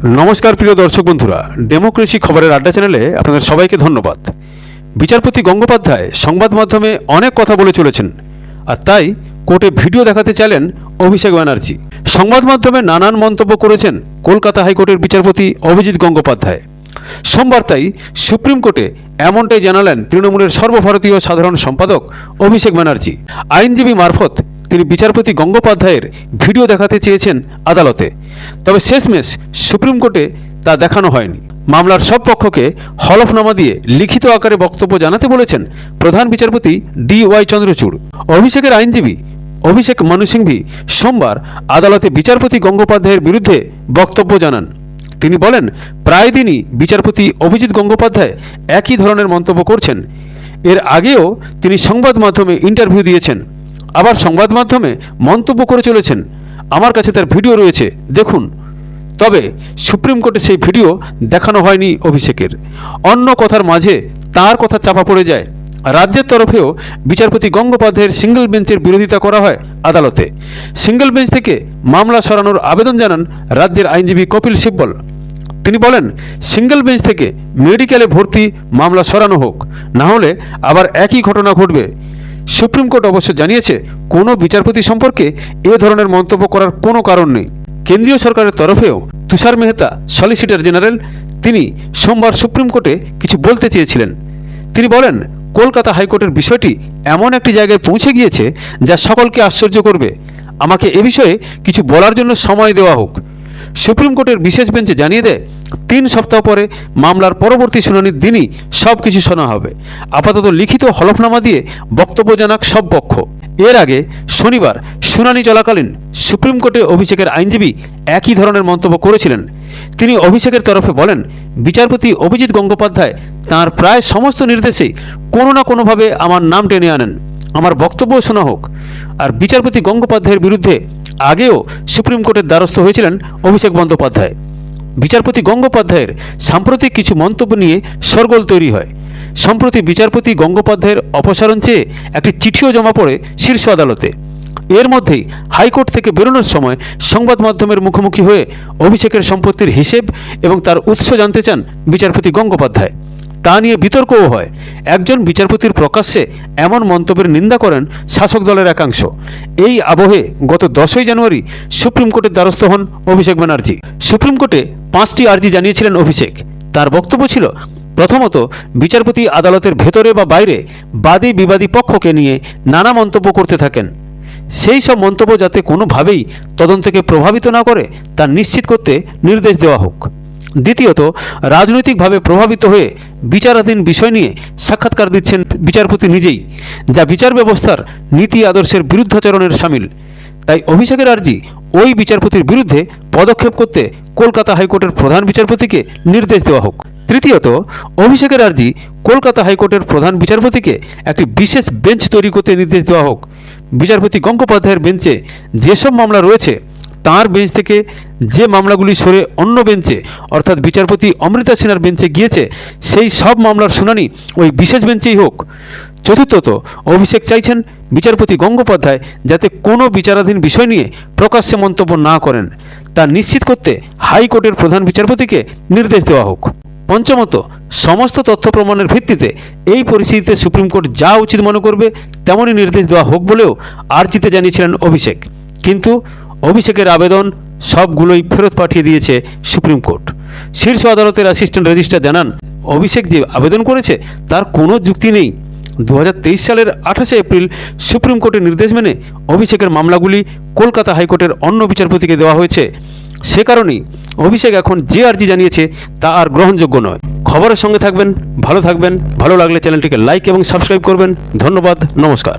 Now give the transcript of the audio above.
নমস্কার, প্রিয় দর্শক বন্ধুরা। ডেমোক্রেসি খবরের আড্ডা চ্যানেলে আপনাদের সবাইকে ধন্যবাদ। বিচারপতি গঙ্গোপাধ্যায় সংবাদ মাধ্যমে অনেক কথা বলে চলেছেন, আর তাই কোর্টে ভিডিও দেখাতে চাইলেন অভিষেক ব্যানার্জি। সংবাদ মাধ্যমে নানান মন্তব্য করেছেন কলকাতা হাইকোর্টের বিচারপতি অভিজিৎ গঙ্গোপাধ্যায়। সোমবার তাই সুপ্রিম কোর্টে এমনটাই জানালেন তৃণমূলের সর্বভারতীয় সাধারণ সম্পাদক অভিষেক ব্যানার্জি। আইনজীবী মারফত তিনি বিচারপতি গঙ্গোপাধ্যায়ের ভিডিও দেখাতে চেয়েছেন আদালতে। তবে শেষমেশ সুপ্রিম কোর্টে তা দেখানো হয়নি। মামলার সব পক্ষকে হলফনামা দিয়ে লিখিত আকারে বক্তব্য জানাতে বলেছেন প্রধান বিচারপতি ডি ওয়াই চন্দ্রচূড়। অভিষেকের আইনজীবী অভিষেক মনু সিংভি সোমবার আদালতে বিচারপতি গঙ্গোপাধ্যায়ের বিরুদ্ধে বক্তব্য জানান। তিনি বলেন, প্রায় দিনই বিচারপতি অভিজিৎ গঙ্গোপাধ্যায় একই ধরনের মন্তব্য করছেন। এর আগেও তিনি সংবাদ মাধ্যমে ইন্টারভিউ দিয়েছেন। আবার সংবাদ মাধ্যমে মন্তব্য করে চলেছেন। আমার কাছে তার ভিডিও রয়েছে, দেখুন। তবে সুপ্রিম কোর্টে সেই ভিডিও দেখানো হয়নি অভিষেকের। অন্য কথার মাঝে তার কথা চাপা পড়ে যায়। রাজ্যের তরফেও বিচারপতি গঙ্গোপাধ্যায়ের সিঙ্গেল বেঞ্চের বিরোধিতা করা হয় আদালতে। সিঙ্গেল বেঞ্চ থেকে মামলা সরানোর আবেদন জানান রাজ্যের আইনজীবী কপিল সিব্বল। তিনি বলেন, সিঙ্গেল বেঞ্চ থেকে মেডিকেলে ভর্তি মামলা সরানো হোক, না হলে আবার একই ঘটনা ঘটবে। সুপ্রিম কোর্ট অবশ্য জানিয়েছে, কোনো বিচারপতি সম্পর্কে এ ধরনের মন্তব্য করার কোনো কারণ নেই। কেন্দ্রীয় সরকারের তরফেও তুষার মেহতা, সলিসিটর জেনারেল, তিনি সোমবার সুপ্রিম কোর্টে কিছু বলতে চেয়েছিলেন। তিনি বলেন, কলকাতা হাইকোর্টের বিষয়টি এমন একটি জায়গায় পৌঁছে গিয়েছে যা সকলকে আশ্চর্য করবে। আমাকে এ বিষয়ে কিছু বলার জন্য সময় দেওয়া হোক। সুপ্রিম কোর্টের বিশেষ বেঞ্চে জানিয়ে দেয়, তিন সপ্তাহ পরে মামলার পরবর্তী শুনানির দিনই সব কিছু শোনা হবে। আপাতত লিখিত হলফনামা দিয়ে বক্তব্য জানাক সব পক্ষ। এর আগে শনিবার শুনানি চলাকালীন সুপ্রিম কোর্টে অভিষেকের আইনজীবী একই ধরনের মন্তব্য করেছিলেন। তিনি অভিষেকের তরফে বলেন, বিচারপতি অভিজিৎ গঙ্গোপাধ্যায় তাঁর প্রায় সমস্ত নির্দেশেই কোনো না কোনোভাবে আমার নাম টেনে আনেন। আমার বক্তব্য শোনা হোক। আর বিচারপতি গঙ্গোপাধ্যায়ের বিরুদ্ধে আগেও সুপ্রিম কোর্টের দ্বারস্থ হয়েছিলেন অভিষেক বন্দ্যোপাধ্যায়। বিচারপতি গঙ্গোপাধ্যায়ের সাম্প্রতিক কিছু মন্তব্য নিয়ে সরগোল তৈরি হয়। সম্প্রতি বিচারপতি গঙ্গোপাধ্যায়ের অপসারণ চেয়ে একটি চিঠিও জমা পড়ে শীর্ষ আদালতে। এর মধ্যেই হাইকোর্ট থেকে বেরোনোর সময় সংবাদ মাধ্যমের মুখোমুখি হয়ে অভিষেকের সম্পত্তির হিসেব এবং তার উৎস জানতে চান বিচারপতি গঙ্গোপাধ্যায়। তা নিয়ে বিতর্কও হয়। একজন বিচারপতির প্রকাশ্যে এমন মন্তব্যের নিন্দা করেন শাসক দলের একাংশ। এই আবহে গত দশই জানুয়ারি সুপ্রিম কোর্টের দ্বারস্থ হন অভিষেক ব্যানার্জি। সুপ্রিম কোর্টে পাঁচটি আর্জি জানিয়েছিলেন অভিষেক। তার বক্তব্য ছিল, প্রথমত, বিচারপতি আদালতের ভেতরে বা বাইরে বাদী বিবাদী পক্ষকে নিয়ে নানা মন্তব্য করতে থাকেন। সেই সব মন্তব্য যাতে কোনোভাবেই তদন্তকে প্রভাবিত না করে, তা নিশ্চিত করতে নির্দেশ দেওয়া হোক। দ্বিতীয়ত, রাজনৈতিকভাবে প্রভাবিত হয়ে বিচারাধীন বিষয় নিয়ে সাক্ষাৎকার দিচ্ছেন বিচারপতি নিজেই, যা বিচার ব্যবস্থার নীতি আদর্শের বিরুদ্ধাচরণের সামিল। তাই অভিষেকের আর্জি ওই বিচারপতির বিরুদ্ধে পদক্ষেপ করতে কলকাতা হাইকোর্টের প্রধান বিচারপতিকে নির্দেশ দেওয়া হোক। তৃতীয়ত, অভিষেকের আর্জি কলকাতা হাইকোর্টের প্রধান বিচারপতিকে একটি বিশেষ বেঞ্চ তৈরি করতে নির্দেশ দেওয়া হোক। বিচারপতি গঙ্গোপাধ্যায়ের বেঞ্চে যেসব মামলা রয়েছে তাঁর বেঞ্চ থেকে যে মামলাগুলি সরে অন্য বেঞ্চে, অর্থাৎ বিচারপতি অমৃতা সিনহার বেঞ্চে গিয়েছে, সেই সব মামলার শুনানি ওই বিশেষ বেঞ্চেই হোক। চতুর্থত, অভিষেক চাইছেন বিচারপতি গঙ্গোপাধ্যায় যাতে কোনো বিচারাধীন বিষয় নিয়ে প্রকাশ্যে মন্তব্য না করেন। তা নিশ্চিত করতে হাইকোর্টের প্রধান বিচারপতিকে নির্দেশ দেওয়া হোক। পঞ্চমত, সমস্ত তথ্য প্রমাণের ভিত্তিতে এই পরিস্থিতিতে সুপ্রিম কোর্ট যা উচিত মনে করবে তেমনই নির্দেশ দেওয়া হোক বলেও আর্জিতে জানিয়েছিলেন অভিষেক। কিন্তু অভিষেকের আবেদন সবগুলোই ফেরত পাঠিয়ে দিয়েছে সুপ্রিম কোর্ট। শীর্ষ আদালতের অ্যাসিস্ট্যান্ট রেজিস্ট্রার জানান, অভিষেক যে আবেদন করেছে তার কোনো যুক্তি নেই। দু হাজার তেইশ সালের আঠাশে এপ্রিল সুপ্রিম কোর্টের নির্দেশ মেনে অভিষেকের মামলাগুলি কলকাতা হাইকোর্টের অন্য বিচারপতিকে দেওয়া হয়েছে। সে কারণেই অভিষেক এখন যে আর্জি জানিয়েছে তা আর গ্রহণযোগ্য নয়। খবরের সঙ্গে থাকবেন, ভালো থাকবেন, ভালো লাগলে চ্যানেলটিকে লাইক এবং সাবস্ক্রাইব করবেন। ধন্যবাদ, নমস্কার।